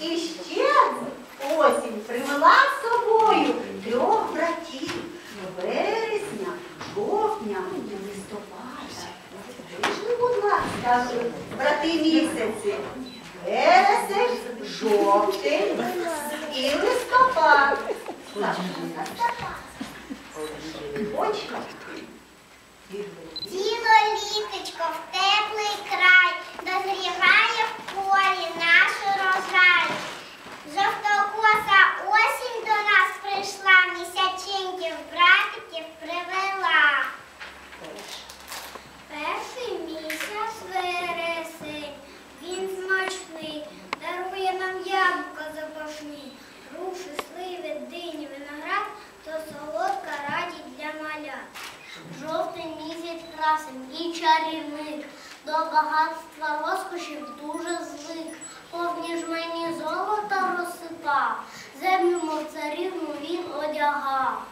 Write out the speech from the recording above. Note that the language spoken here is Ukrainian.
І ще осінь привела з собою трьох братів березня, жовтня і листопада. Вийшли, будь ласка, брати місяці. Вересень, жовтень і листопад. Очка. красень і чарівник, до багатства розкошів дуже звик, повні ж мені золота розсипа, землю мов царівну він одягав.